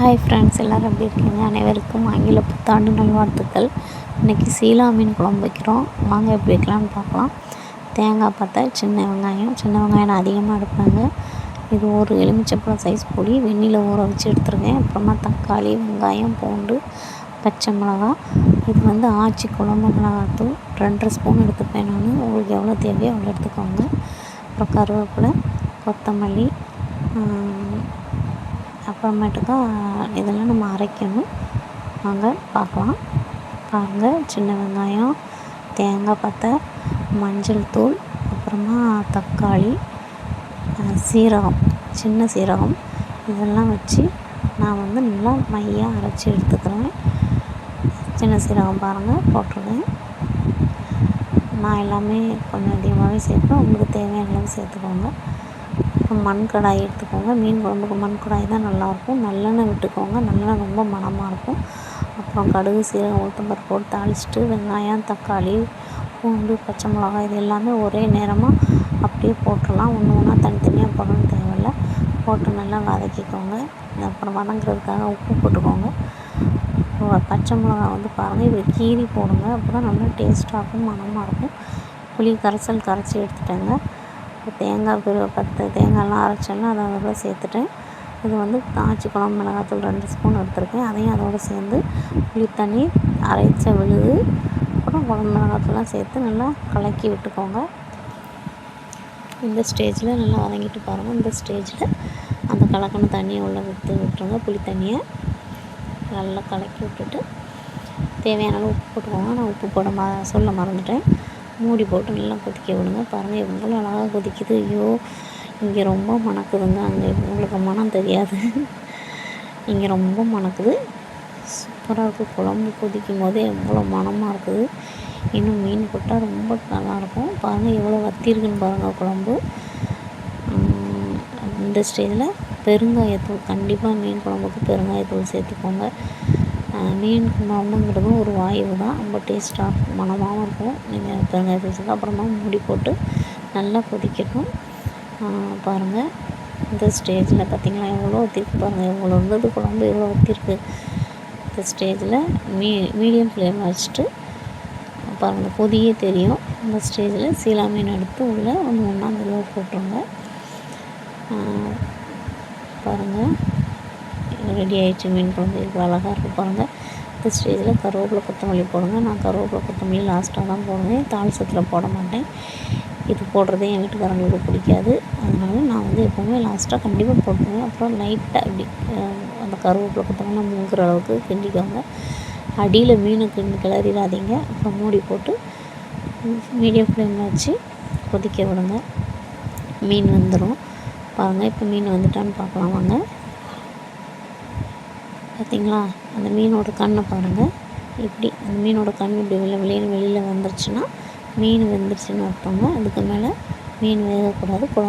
Hi friends எல்லோரும் எப்படி இருக்கீங்க? அனைவருக்கும் ஆங்கில புத்தாண்டு நல்வாழ்த்துக்கள். இன்றைக்கி சீலா மீன் குழம்பு வைக்கிறோம். வாங்க எப்படி வைக்கலாம்னு பார்க்கலாம். தேங்காய் பார்த்தா சின்ன வெங்காயம். சின்ன வெங்காயம் நான் அதிகமாக எடுப்பேங்க. இது ஒரு எலுமிச்சப்பழம் சைஸ் பொடி வெந்நியில் ஊற வச்சு எடுத்துருக்கேன் அப்புறமா தக்காளி வெங்காயம் பூண்டு பச்சை மிளகா. இது வந்து ஆச்சி குழம்பு மிளகாத்தூள். ரெண்டரை ஸ்பூன் எடுத்துப்பேன் நான். உங்களுக்கு எவ்வளோ தேவையோ அவ்வளோ எடுத்துக்கோங்க. அப்புறம் கருவேப்பிலை கொத்தமல்லி அப்புறமேட்டுக்கா இதெல்லாம் நம்ம அரைக்கணும். வாங்க பார்க்கலாம். பாருங்கள் சின்ன வெங்காயம் தேங்காய் பத்தை மஞ்சள் தூள் அப்புறமா தக்காளி சீரகம் சின்ன சீரகம். இதெல்லாம் வச்சு நான் வந்து நல்லா மையாக அரைச்சி எடுத்துக்கிறேன். சின்ன சீரகம் பாருங்கள் போட்டிருக்கேன் நான் எல்லாமே கொஞ்சம் அதிகமாகவே சேர்ப்பேன். உங்களுக்கு தேவையான அளவு சேர்த்துக்கோங்க. மண் கடாய் எடுத்துக்கோங்க. மீன் குழம்புக்கு மண் கடாய் தான் நல்லாயிருக்கும். நல்லெண்ணெய் விட்டுக்கோங்க. நல்லெண்ணெய் ரொம்ப மணமாக இருக்கும். அப்புறம் கடுகு சீரகம் உளுத்தம்பருப்பு போட்டு தாளிச்சிட்டு வெங்காயம் தக்காளி பூண்டு பச்சை மிளகாய் இது எல்லாமே ஒரே நேரமாக அப்படியே போட்டுடலாம். ஒன்று ஒன்றா தனித்தனியாக போடணும்னு தேவையில்ல. போட்டு நல்லா வதக்கிக்கோங்க. அப்புறம் வதங்குறதுக்காக உப்பு போட்டுக்கோங்க. பச்சை மிளகா வந்து பாருங்கள் இது கீரி போடுங்க. அப்போ தான் நல்லா டேஸ்ட்டாகவும் மணமாக இருக்கும். புளி கரைசல் கரைச்சி எடுத்துட்டேங்க. தேங்காய் பெரு பத்து தேங்காய்லாம் அரைச்சோன்னா அதை அதோட சேர்த்துட்டேன் இது வந்து காய்ச்சி குழம்பு மிளகாத்தூள் ரெண்டு ஸ்பூன் எடுத்திருக்கேன். அதையும் அதோடு சேர்ந்து புளித்தண்ணி அரைச்ச விழுது அப்புறம் குழம்பு மிளகாத்தூள்லாம் சேர்த்து நல்லா கலக்கி விட்டுக்கோங்க. இந்த ஸ்டேஜில் நல்லா வதங்கிட்டு பாருங்கள் இந்த ஸ்டேஜில் அந்த கலக்கின தண்ணியை உள்ளே விட்டு விட்டுருங்க. புளி தண்ணியை நல்லா கலக்கி விட்டுட்டு தேவையான அளவு உப்பு போட்டுக்கோங்க. நான் உப்பு போட ம சொல்ல மறந்துட்டேன். மூடி போட்டு நல்லா கொதிக்க விடுங்க. பாருங்கள் எவ்வளோ அழகாக கொதிக்குது. ஐயோ இங்கே ரொம்ப மணக்குதுங்க. அங்கே உங்களுக்கு மனம் தெரியாது. இங்கே ரொம்ப மணக்குது. சூப்பராக இருக்குது குழம்பு கொதிக்கும் போதே எவ்வளோ மனமாக இருக்குது. இன்னும் மீன் போட்டால் ரொம்ப நல்லாயிருக்கும் பாருங்கள் எவ்வளோ வத்திருக்குன்னு பாருங்கள் குழம்பு. இந்த ஸ்டேஜில் பெருங்காயத்தூள் கண்டிப்பாக மீன் குழம்புக்கு பெருங்காயத்தூள் சேர்த்துக்கோங்க. மீன் குழம்புங்கிறது ஒரு வாயு தான். ரொம்ப டேஸ்ட்டாக மணமாகவும் இருக்கும். நீங்கள் தேங்காய் சேர்த்து அப்புறமா மூடி போட்டு நல்லா கொதிக்கட்டும். பாருங்கள் இந்த ஸ்டேஜில் பார்த்திங்களா எவ்வளோ ஊற்றிருக்கு பாருங்கள் எவ்வளோ இருந்தது குழம்பு எவ்வளோ ஊற்றிருக்கு இந்த ஸ்டேஜில் மீ மீடியம் ஃப்ளேம் வச்சுட்டு பாருங்கள் கொதியே தெரியும். இந்த ஸ்டேஜில் சீலா மீன் எடுத்து உள்ளே ஒன்று ஒன்றா மெதுவாக போட்டுருங்க. பாருங்கள் ரெடி ஆகிடுச்சு மீன் குழம்பு இப்போ அழகாக இருக்குது பாருங்கள் இந்த ஸ்டேஜில் கருவேப்பிலை கொத்தமல்லி போடுங்க. நான் கருவேப்பிலை கொத்தமல்லி லாஸ்ட்டாக தான் போடுவேன். தாளிசத்தில் போட மாட்டேன். இது போடுறதே என் வீட்டுக்காரங்களுக்கு பிடிக்காது. அதனால நான் வந்து எப்போவுமே லாஸ்ட்டாக கண்டிப்பாக போட்டுருவேன். அப்புறம் லைட்டாக இப்படி அந்த கருவேப்பிலை கொத்தமல்லி மூங்குற அளவுக்கு கிண்டிக்கோங்க. அடியில் மீனை கிண்டி கிளறிடாதீங்க. அப்புறம் மூடி போட்டு மீடியம் ஃப்ளேமில் வச்சு கொதிக்க விடுங்க. மீன் வந்துடும் பாருங்கள் இப்போ மீன் வந்துட்டான்னு பார்க்கலாம். வாங்க. பார்த்திங்களா? அந்த மீனோட கண்ணை பாருங்கள் இப்படி அந்த மீனோட கண் இப்படி வெளில வெளியில் வெளியில் வந்துருச்சுன்னா மீன் வெந்துருச்சுன்னு அர்த்தங்க. அதுக்கு மேலே மீன் வேகக்கூடாது குழம்பு